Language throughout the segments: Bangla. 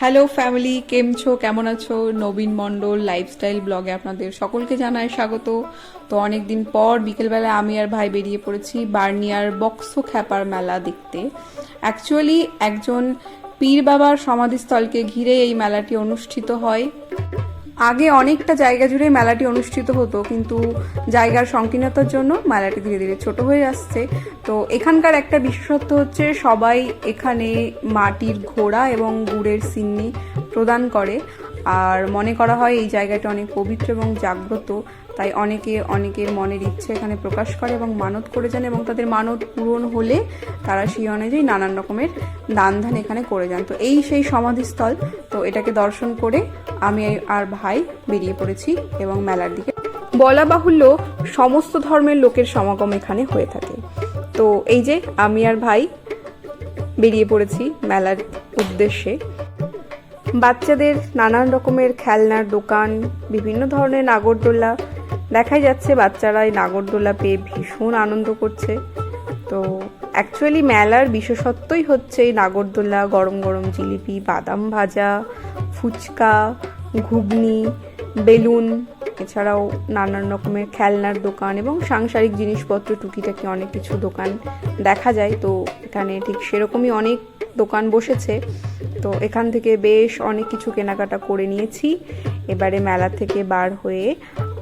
হ্যালো ফ্যামিলি, কেম ছো, কেমন আছো? নবীন মণ্ডল লাইফস্টাইল ব্লগে আপনাদের সকলকে জানায় স্বাগত। তো অনেক দিন পর বিকেলবেলা আমি আর ভাই বেরিয়ে পড়েছি বার্নিয়ার বক্স খ্যাপার মেলা দেখতে। অ্যাকচুয়ালি একজন পীর বাবার সমাধিস্থলকে ঘিরে এই মেলাটি অনুষ্ঠিত হয়। আগে অনেকটা জায়গা জুড়ে মেলাটি অনুষ্ঠিত হতো, কিন্তু জায়গার সংকীর্ণতার জন্য মেলাটি ধীরে ধীরে ছোট হয়ে আসছে। তো এখানকার একটা বিশেষত্ব হচ্ছে সবাই এখানে মাটির ঘোড়া এবং গুড়ের সিন্নি প্রদান করে। আর মনে করা হয় এই জায়গাটা অনেক পবিত্র এবং জাগ্রত, তাই অনেকে অনেকের মনের ইচ্ছে এখানে প্রকাশ করে এবং মানত করে যান এবং তাদের মানত পূরণ হলে তারা সেই অনুযায়ী নানান রকমের দান ধান এখানে করে যান। তো এই সেই সমাধিস্থল, তো এটাকে দর্শন করে আমি আর ভাই বেরিয়ে পড়েছি এবং মেলার দিকে। বলা বাহুল্য, সমস্ত ধর্মের লোকের সমাগম এখানে হয়ে থাকে। তো এই যে আমি আর ভাই বেরিয়ে পড়েছি মেলার উদ্দেশ্যে। বাচ্চাদের নানান রকমের খেলনার দোকান, বিভিন্ন ধরনের নাগরদোলা। দেখাই যাচ্ছে বাচ্চারা এই নাগরদোলা পেয়ে ভীষণ আনন্দ করছে। তো অ্যাকচুয়ালি মেলার বিশেষত্বই হচ্ছে এই নাগরদোলা, গরম গরম জিলিপি, বাদাম ভাজা, ফুচকা, ঘুগনি, বেলুন, এছাড়াও নানান রকমের খেলনার দোকান এবং সাংসারিক জিনিসপত্র, টুকিটাকি অনেক কিছু দোকান দেখা যায়। তো এখানে ঠিক সেরকমই অনেক দোকান বসেছে। তো এখান থেকে বেশ অনেক কিছু কেনাকাটা করে নিয়েছি। এবারে মেলা থেকে বার হয়ে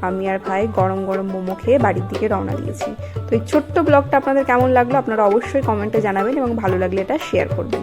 আমি আর ভাই গরম গরম মোমো খেয়ে বাড়ির দিকে রওনা দিয়েছি। তো এই ছোট্ট ব্লগটা আপনাদের কেমন লাগল আপনারা অবশ্যই কমেন্টে জানাবেন এবং ভালো লাগলে এটা শেয়ার করবেন।